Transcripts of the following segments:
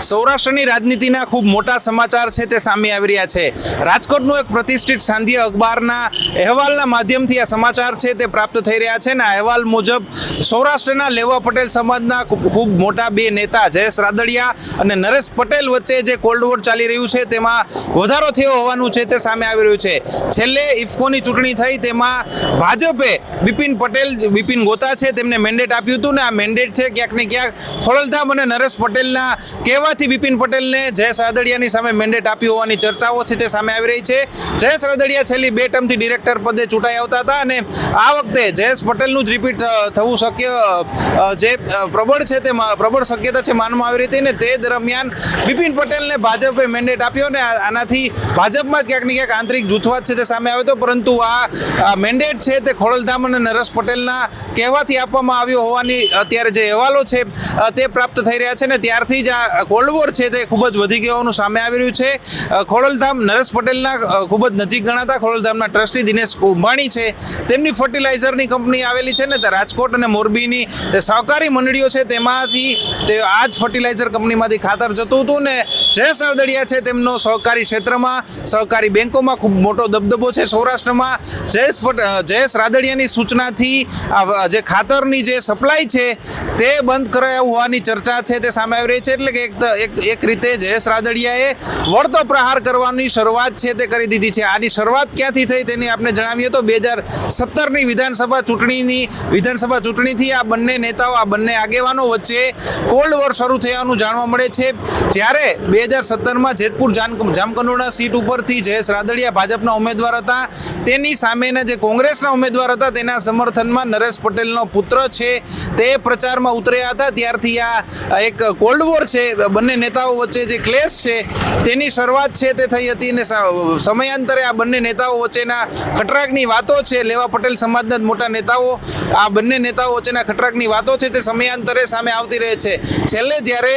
સૌરાષ્ટ્રની રાજનીતિના ખૂબ મોટા સમાચાર છે તે સામે આવી રહ્યા છે. રાજકોટનું એક પ્રતિષ્ઠિત સાંધ્ય અખબારના અહેવાલના માધ્યમથી આ સમાચાર છે તે પ્રાપ્ત થઈ રહ્યા છે અને અહેવાલ મુજબ સૌરાષ્ટ્રના લેવા પટેલ સમાજના ખૂબ મોટા બે નેતા જયેશ રાદડિયા અને નરેશ પટેલ વચ્ચે જે કોલ્ડ વોર ચાલી રહ્યું છે તેમાં વધારો થયો હોવાનું છે તે સામે આવી રહ્યું છે. છેલ્લે ઇફકોની ચૂંટણી થઈ તેમાં ભાજપે બિપિન પટેલ બિપિન ગોતા છે તેમને મેન્ડેટ આપ્યું હતું ને આ મેન્ડેટ છે ક્યાંક ને ક્યાંક ખોડલધામ અને નરેશ પટેલના કહેવાથી બિપિન પટેલને જયેશ રાદડિયાની સામે મેન્ડેટ આપ્યું હોવાની ચર્ચાઓ છે તે સામે આવી રહી છે. જયેશ રાદડિયા છેલ્લી બે ટર્મથી ડિરેક્ટર પદે ચૂંટાઈ આવતા હતા અને આ વખતે જયેશ પટેલનું જ રિપીટ થવું શક્ય જે પ્રબળ છે તે પ્રબળ શક્યતા છે માનવામાં આવી રહી હતી ને તે દરમિયાન બિપિન પટેલને ભાજપે મેન્ડેટ આપ્યો ને આનાથી ભાજપમાં ક્યાંક ને ક્યાંક આંતરિક જૂથવાદ છે તે સામે આવ્યો હતો. પરંતુ આ મેન્ડેટ છે તે ખોડલધામ અને નરેશ પટેલના કહેવાથી આપવામાં આવ્યો હોવાની અત્યારે જે અહેવાલો છે તે પ્રાપ્ત થઈ રહ્યા છે ને ત્યારથી જ આ કોલ્ડ છે તે ખૂબ જ વધી ગયો હોવાનું સામે આવી રહ્યું છે. ખોડલધામ નરેશ પટેલના ખૂબ જ નજીક ગણાતા ખોડલધામના ટ્રસ્ટી દિનેશ કુંભાણી છે. તેમની ફર્ટિલાઇઝરની કંપની આવેલી છે ને, તે રાજકોટ અને મોરબીની સહકારી મંડળીઓ છે, તેમાંથી તે આ જ ફર્ટિલાઇઝર કંપનીમાંથી ખાતર જતું હતું ને જયેશ રાદડિયા છે તેમનો સહકારી ક્ષેત્રમાં, સહકારી બેંકોમાં ખૂબ મોટો દબદબો છે સૌરાષ્ટ્રમાં. જયેશ જયેશ રાદડિયાની સૂચનાથી આ જે ખાતરની જે સપ્લાય છે, તે બંધ કરાયા હોવાની ચર્ચા છે તે સામે આવી રહી છે. એટલે કે એક એક એક રીતે જયેશ રાદડિયાએ વળતો પ્રહાર કરવાની શરૂઆત છે તે કરી દીધી છે. આની શરૂઆત ક્યાંથી થઈ તેની આપણે જણાવીએ તો બે હજાર સત્તરની વિધાનસભા ચૂંટણીની વિધાનસભા ચૂંટણીથી આ બંને નેતાઓ, આ બંને આગેવાનો વચ્ચે કોલ્ડ વોર શરૂ થયાનું જાણવા મળે છે. જ્યારે બે હજાર સત્તરમાં જેતપુર જામકંડોળા સીટ ઉપરથી જયેશ રાદડિયા ભાજપના ઉમેદવાર હતા. તેની સામેના જે કોંગ્રેસના ઉમેદવાર હતા તેના સમર્થનમાં નરેશ પટેલનો પુત્ર છે. તે પ્રચારમાં ઉતર્યા હતા. ત્યારથી આ એક કોલ્ડ વોર છે બંને નેતાઓ વચ્ચે જે ક્લેશ છે, તેની શરૂઆત છે તે થઈ હતી અને સમયાંતરે આ બંને નેતાઓ વચ્ચેના ખટરાકની વાતો છે. લેવા પટેલ સમાજના મોટા નેતાઓ, આ બંને નેતાઓ વચ્ચેના ખટરાકની વાતો છે તે સમયાંતરે સામે આવતી રહે છે. છેલ્લે જ્યારે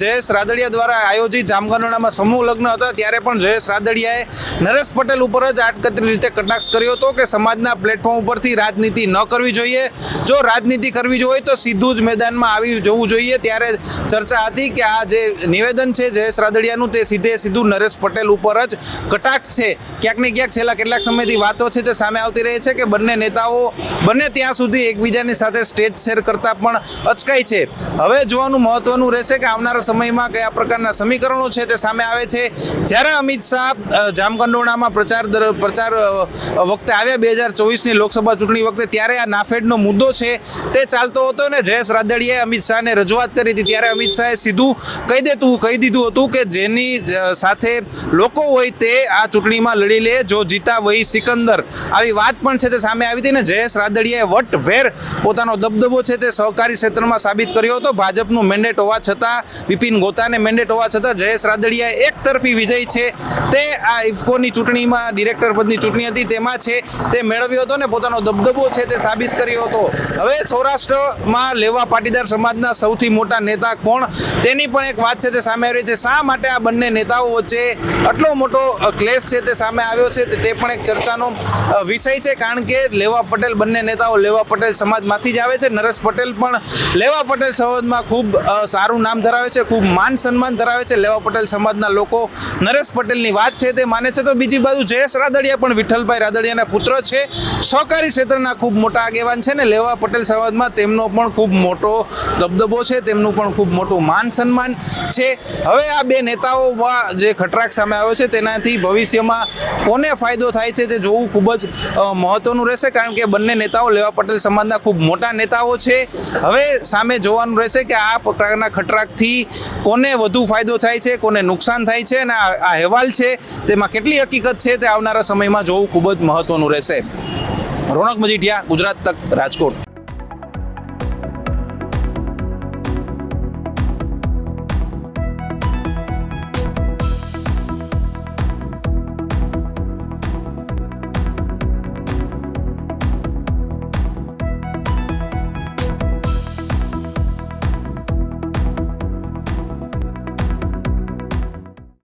જયેશ રાદડિયા દ્વારા આયોજિત જામગનોડામાં સમૂહ લગ્ન હતા, ત્યારે પણ જયેશ રાદડિયાએ નરેશ પટેલ ઉપર જ આટકતરી રીતે કટાક્ષ કર્યો હતો કે સમાજના પ્લેટફોર્મ ઉપરથી રાજનીતિ ન કરવી જોઈએ. જો રાજનીતિ કરવી જોઈએ તો સીધું જ મેદાનમાં આવી જવું જોઈએ. ત્યારે ચર્ચા હતી કે આ જે નિવેદન છે, જયેશ રાદડિયાનું તે સીધે સીધું નરેશ પટેલ ઉપર જ કટાક્ષ છે. ક્યાંક ને ક્યાંક છેલ્લા કેટલાક સમયથી વાતો છે તે સામે આવતી રહી છે કે બંને નેતાઓ બંને ત્યાં સુધી એકબીજાની સાથે સ્ટેજ શેર કરતા પણ અચકાય છે. હવે જોવાનું મહત્વનું રહેશે કે આવનારા સમયમાં કયા પ્રકારના સમીકરણો છે તે સામે આવે છે. જ્યારે અમિત શાહ જામકંડોળામાં પ્રચાર દર- પ્રચાર વખતે આવ્યા બે હજાર ચોવીસની લોકસભા ચૂંટણી વખતે, ત્યારે આ નાફેડનો મુદ્દો છે તે ચાલતો હતો ને જયેશ રાદડિયાએ અમિત શાહને રજૂઆત કરી હતી. ત્યારે અમિત શાહે સીધું કહી દેતું કહી દીધું હતું કે જેની સાથે લોકો હોય તે આ ચૂંટણીમાં લડી લે, જો જીતા વહી સિકંદર. આવી વાત પણ છે તે સામે આવી હતી ને જયેશ રાદડિયાએ વટભેર પોતાનો દબદબો છે તે સહકારી ક્ષેત્રમાં સાબિત કર્યો હતો. ભાજપનું મેન્ડેટ હોવા છતાં બિપિન ગોતાને મેન્ડેટ હોવા છતાં જયેશ રાદડિયાએ એક તરફી વિજય છે તે આ ઇફકોની ચૂંટણીમાં, ડિરેક્ટર પદની ચૂંટણી હતી તેમાં છે તે મેળવ્યો હતો ને પોતાનો દબદબો છે તે સાબિત કર્યો હતો. હવે સૌરાષ્ટ્રમાં લેવા પાટીદાર સમાજના સૌથી મોટા નેતા કોણ? તેની પણ એક વાત છે તે સામે આવી છે. શા માટે આ બંને નેતાઓ વચ્ચે આટલો મોટો ક્લેશ છે તે સામે આવ્યો છે? તે- પણ એક ચર્ચાનો વિષય છે કારણ કે લેવા પટેલ, બંને નેતાઓ લેવા પટેલ સમાજમાંથી જ આવે છે. નરેશ પટેલ પણ લેવા પટેલ સમાજમાં ખૂબ સારું નામ ધરાવે છે, ખૂબ માન સન્માન ધરાવે છે લેવા પટેલ સમાજના લોકો. નરેશ પટેલની વાત છે તે માને છે તો બીજી બાજુ જયેશ રાદડિયા પણ વિઠ્ઠલભાઈ રાદડિયાના પુત્ર છે. સહકારી ક્ષેત્રના ખૂબ મોટા આગેવાન છે ને લેવા પટેલ સમાજમાં તેમનો પણ ખૂબ મોટો દબદબો છે, તેમનું પણ ખૂબ મોટું માન સન્માન. છે. હવે આ બે નેતાઓમાં જે ખટરાક સામે આવ્યો છે, તેનાથી ભવિષ્યમાં કોને ફાયદો થાય છે તે જોવું ખૂબ જ મહત્વનું રહેશે, કારણ કે બંને નેતાઓ, લેવા પટેલ સમાજના ખૂબ મોટા નેતાઓ છે. હવે સામે જોવાનું રહેશે કે આ પ્રકારના ખટરાકથી કોને વધુ ફાયદો થાય છે, કોને નુકસાન થાય છે અને આ અહેવાલ છે, તેમાં કેટલી હકીકત છે તે આવનારા સમયમાં જોવું ખૂબ જ મહત્વનું રહેશે. રોનક મજીઠિયા, ગુજરાત તક રાજકોટ.